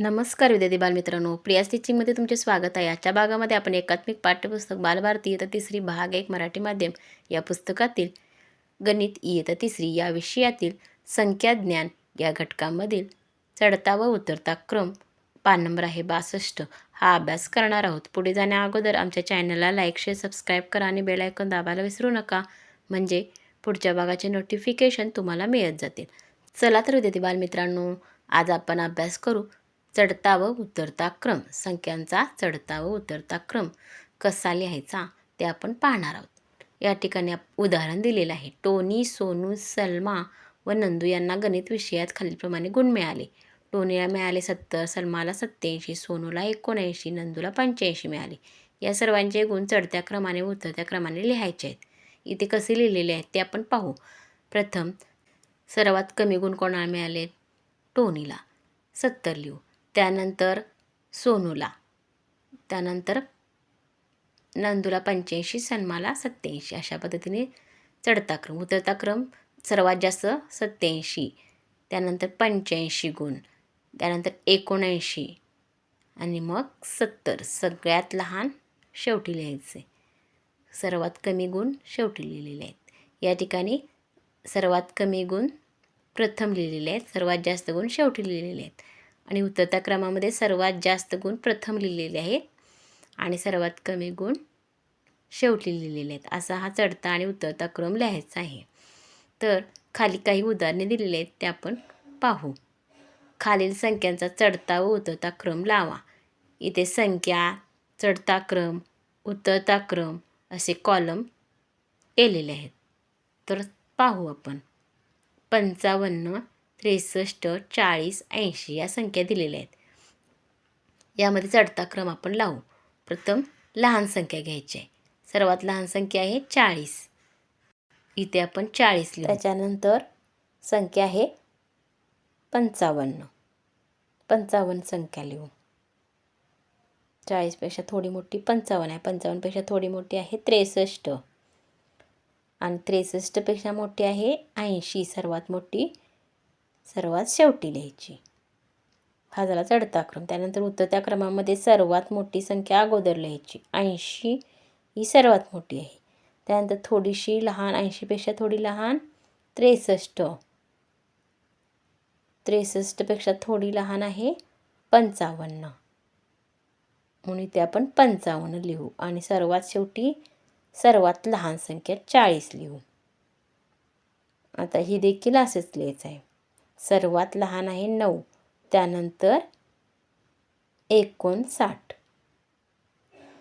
नमस्कार विद्यार्थी बालमित्रांनो. प्रिया स्टिचिंगमध्ये तुमचे स्वागत आहे. आजच्या भागामध्ये आपण एकात्मिक पाठ्यपुस्तक बालभारती इयत्ता तिसरी भाग एक मराठी माध्यम या पुस्तकातील गणित इयत्ता तिसरी या विषयातील संख्याज्ञान या घटकामधील चढता व उतरता क्रम पान नंबर आहे बासष्ट. हा अभ्यास करणार आहोत. पुढे जाण्या अगोदर आमच्या चॅनलला लाईक शेअर सबस्क्राईब करा आणि बेलायकन दाबायला विसरू नका. म्हणजे पुढच्या भागाचे नोटिफिकेशन तुम्हाला मिळत जातील. चला तर विद्यार्थी बालमित्रांनो आज आपण अभ्यास करू चढता व उतरता क्रम. संख्यांचा चढता व उतरता क्रम कसा लिहायचा ते आपण पाहणार आहोत. या ठिकाणी आप उदाहरण दिलेलं आहे. टोनी सोनू सलमा व नंदू यांना गणित विषयात खालीलप्रमाणे गुण मिळाले. टोनीला मिळाले सत्तर सलमाला सत्त्याऐंशी सोनूला एकोणऐंशी नंदूला पंच्याऐंशी मिळाले. या सर्वांचे गुण चढत्या क्रमाने व उतरत्या क्रमाने लिहायचे आहेत. इथे कसे लिहिलेले आहेत ते आपण पाहू. प्रथम सर्वात कमी गुण कोणाला मिळाले टोनीला. सत्तर लिहू. त्यानंतर सोनूला. त्यानंतर नंदूला पंच्याऐंशी सन्माला सत्याऐंशी अशा पद्धतीने चढता क्रम उतरता क्रम सर्वात जास्त सत्याऐंशी त्यानंतर पंच्याऐंशी गुण त्यानंतर एकोणऐंशी आणि मग सत्तर. सगळ्यात लहान शेवटी लिहायचे. सर्वात कमी गुण शेवटी लिहिलेले आहेत. या ठिकाणी सर्वात कमी गुण प्रथम लिहिलेले आहेत. सर्वात जास्त गुण शेवटी लिहिलेले आहेत. आणि उतरत्या क्रमामध्ये सर्वात जास्त गुण प्रथम लिहिलेले आहेत आणि सर्वात कमी गुण शेवटी लिहिलेले आहेत. असा हा चढता आणि उतरता क्रम लिहायचा आहे. तर खाली काही उदाहरणे दिलेली आहेत ते आपण पाहू. खालील संख्यांचा चढता व उतरता क्रम लावा. इथे संख्या चढता क्रम उतरता क्रम असे कॉलम केलेले आहेत. तर पाहू आपण. पंचावन्न त्रेसष्ट चाळीस ऐंशी या संख्या दिलेल्या आहेत. यामध्ये चढता क्रम आपण लावू. प्रथम लहान संख्या घ्यायची आहे. सर्वात लहान संख्या आहे चाळीस. इथे आपण चाळीस लिहू. त्याच्यानंतर संख्या आहे पंचावन्न. पंचावन्न संख्या लिहू. चाळीसपेक्षा थोडी मोठी पंचावन्न आहे. पंचावन्नपेक्षा थोडी मोठी आहे त्रेसष्ट. आणि त्रेसष्टपेक्षा मोठी आहे ऐंशी. सर्वात मोठी सर्वात शेवटी लिहायची. हा झाला चढता क्रम. त्यानंतर उतरत्या क्रमामध्ये सर्वात मोठी संख्या अगोदर लिहायची. ऐंशी ही सर्वात मोठी आहे. त्यानंतर थोडीशी लहान ऐंशीपेक्षा थोडी लहान त्रेसष्ट. त्रेसष्टपेक्षा थोडी लहान आहे पंचावन्न. म्हणून इथे आपण पंचावन्न लिहू आणि सर्वात शेवटी सर्वात लहान संख्या चाळीस लिहू. आता ही देखील असेच लिहायचं आहे. सर्वात लहान आहे नऊ. त्यानंतर एकोणसाठ.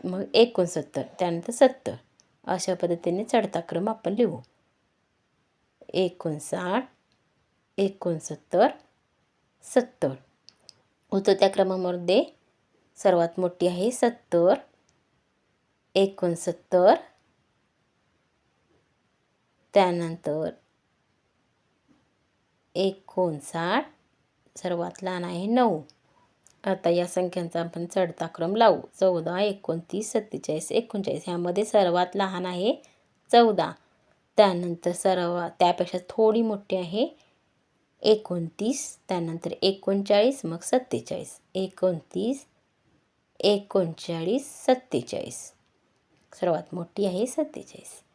मग एकोणसत्तर त्यानंतर सत्तर. अशा पद्धतीने चढता क्रम आपण लिहू. एकोणसाठ एकोणसत्तर सत्तर. उतरत्या क्रमामध्ये सर्वात मोठी आहे सत्तर एकोणसत्तर त्यानंतर एकोणसाठ सर्वात लहान आहे नऊ. आता या संख्यांचा आपण चढता क्रम लावू. चौदा एकोणतीस सत्तेचाळीस एकोणचाळीस ह्यामध्ये सर्वात लहान आहे चौदा. त्यानंतर सर्व त्यापेक्षा थोडी मोठी आहे एकोणतीस. त्यानंतर एकोणचाळीस मग सत्तेचाळीस. एकोणतीस एकोणचाळीस सत्तेचाळीस. सर्वात मोठी आहे सत्तेचाळीस.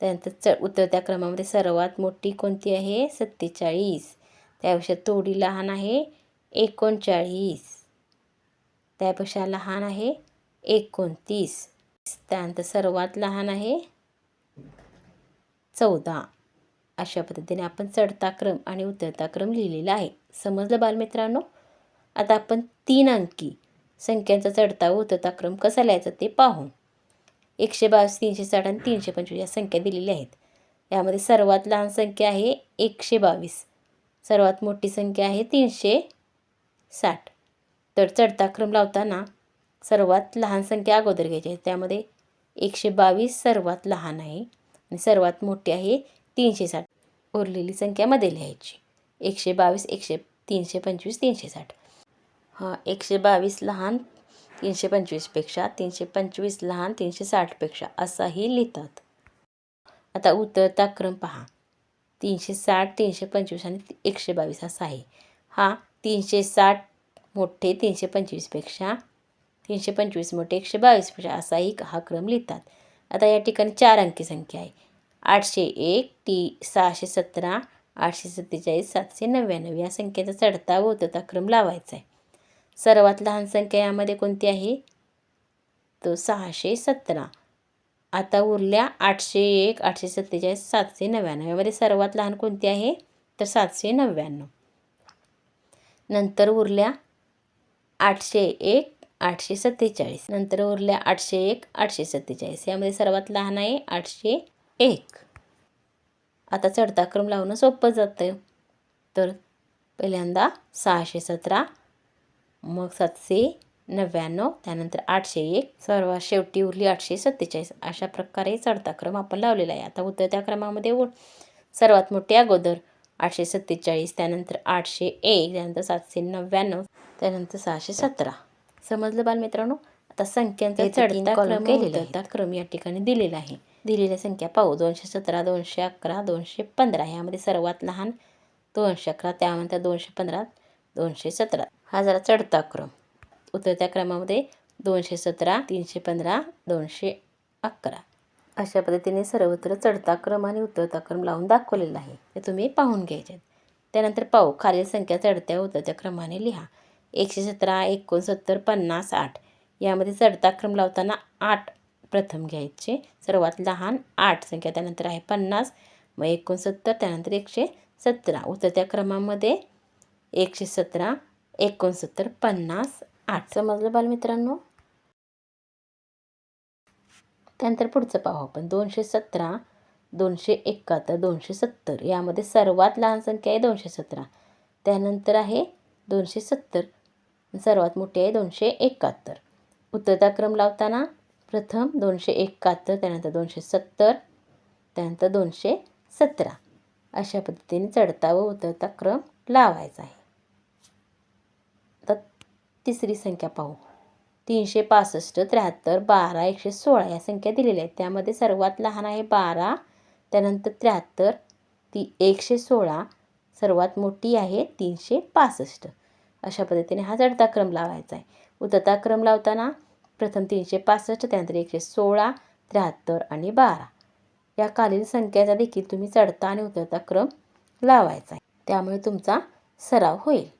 त्यानंतर च उतरत्या क्रमामध्ये सर्वात मोठी कोणती आहे? सत्तेचाळीस. त्यापेक्षा थोडी लहान आहे एकोणचाळीस. त्यापेक्षा लहान आहे एकोणतीस. त्यानंतर सर्वात लहान आहे चौदा. अशा पद्धतीने आपण चढता क्रम आणि उतरता क्रम लिहिलेला आहे. समजलं बालमित्रांनो? आता आपण तीन अंकी संख्यांचा चढता व उतरता क्रम कसा लिहायचा ते पाहू एकशे बावीस तीनशे साठ आणि तीनशे पंचवीस या संख्या दिलेल्या आहेत. यामध्ये सर्वात लहान संख्या आहे एकशे बावीस. सर्वात मोठी संख्या आहे तीनशे साठ. तर चढता क्रम लावताना सर्वात लहान संख्या अगोदर घ्यायची आहे. त्यामध्ये एकशे बावीस सर्वात लहान आहे आणि सर्वात मोठी आहे तीनशे साठ. उरलेली संख्या मध्ये लिहायची. एकशे बावीस एकशे तीनशे पंचवीस तीनशे साठ. हां एकशे बावीस लहान तीनशे पंचवीसपेक्षा तीनशे पंचवीस लहान तीनशे साठपेक्षा असाही लिहितात. आता उतरता क्रम पहा. तीनशे साठ तीनशे पंचवीस आणि एकशे बावीस असा आहे. हा तीनशे साठ मोठे तीनशे पंचवीसपेक्षा तीनशे पंचवीस मोठे एकशे बावीसपेक्षा असाही हा क्रम लिहितात. आता या ठिकाणी चार अंकी संख्या आहे. आठशे एक टी सहाशे सतरा आठशे सत्तेचाळीस सातशे नव्याण्णव या संख्येचा चढता व उतरता क्रम लावायचा आहे. सर्वात लहान संख्या यामध्ये कोणती आहे? तो सहाशे सतरा. आता उरल्या आठशे एक आठशे सत्तेचाळीस सातशे नव्याण्णव यामध्ये सर्वात लहान कोणती आहे? तर सातशे नव्याण्णव. नंतर उरल्या आठशे एक आठशे सत्तेचाळीस. नंतर उरल्या आठशे एक आठशे सत्तेचाळीस यामध्ये सर्वात लहान आहे आठशे एक. आता चढता क्रम लावणं सोपं जातं. तर पहिल्यांदा सहाशे सतरा मग सातशे नव्याण्णव त्यानंतर आठशे एक सर्वात शेवटी उरली आठशे सत्तेचाळीस. अशा प्रकारे चढता क्रम आपण लावलेला आहे. आता उतरत्या क्रमामध्ये उ सर्वात मोठे अगोदर आठशे सत्तेचाळीस त्यानंतर आठशे एक त्यानंतर सातशे नव्याण्णव त्यानंतर सहाशे सतरा. समजलं बालमित्रांनो आता संख्यांचा चढता क्रम केलेला क्रम या ठिकाणी दिलेला आहे. दिलेल्या संख्या पाहू. दोनशे सतरा दोनशे अकरा दोनशे पंधरा. ह्यामध्ये सर्वात लहान दोनशे अकरा त्यानंतर दोनशे पंधरा दोनशे सतरा. हा जरा चढता क्रम. उतरत्या क्रमामध्ये दोनशे सतरा तीनशे पंधरा दोनशे अकरा. अशा पद्धतीने सर्वत्र चढता क्रम आणि उतरता क्रम लावून दाखवलेला आहे. ते तुम्ही पाहून घ्यायचे त्यानंतर पाहू. खालील संख्या चढत्या उतरत्या क्रमाने लिहा. एकशे सतरा एकोणसत्तर पन्नास आठ. यामध्ये चढता क्रम लावताना आठ प्रथम घ्यायचे. सर्वात लहान आठ संख्या त्यानंतर आहे पन्नास. मग एकोणसत्तर त्यानंतर एकशे सतरा. उतरत्या क्रमामध्ये एकशे सतरा एकोणसत्तर पन्नास आठ. समजलं बालमित्रांनो? त्यानंतर पुढचं पाहू आपण. दोनशे सतरा दोनशे एकाहत्तर दोनशे सत्तर. यामध्ये सर्वात लहान संख्या आहे दोनशे सतरा. त्यानंतर आहे दोनशे सत्तर. सर्वात मोठी आहे दोनशे एकाहत्तर. उत्तरता क्रम लावताना प्रथम दोनशे एकाहत्तर त्यानंतर दोनशे सत्तर त्यानंतर दोनशे सतरा. अशा पद्धतीने चढता व उतरता क्रम लावायचा आहे. तिसरी संख्या पाहू. तीनशे पासष्ट त्र्याहत्तर बारा एकशे सोळा या संख्या दिलेल्या आहेत. त्यामध्ये सर्वात लहान आहे बारा त्यानंतर त्र्याहत्तर ती एकशे सोळा सर्वात मोठी आहे तीनशे पासष्ट. अशा पद्धतीने हा चढता क्रम लावायचा आहे. उतरता क्रम लावताना प्रथम तीनशे पासष्ट त्यानंतर एकशे सोळा त्र्याहत्तर आणि बारा. या खालील संख्याचा देखील तुम्ही चढता आणि उतरता क्रम लावायचा आहे. त्यामुळे तुमचा सराव होईल.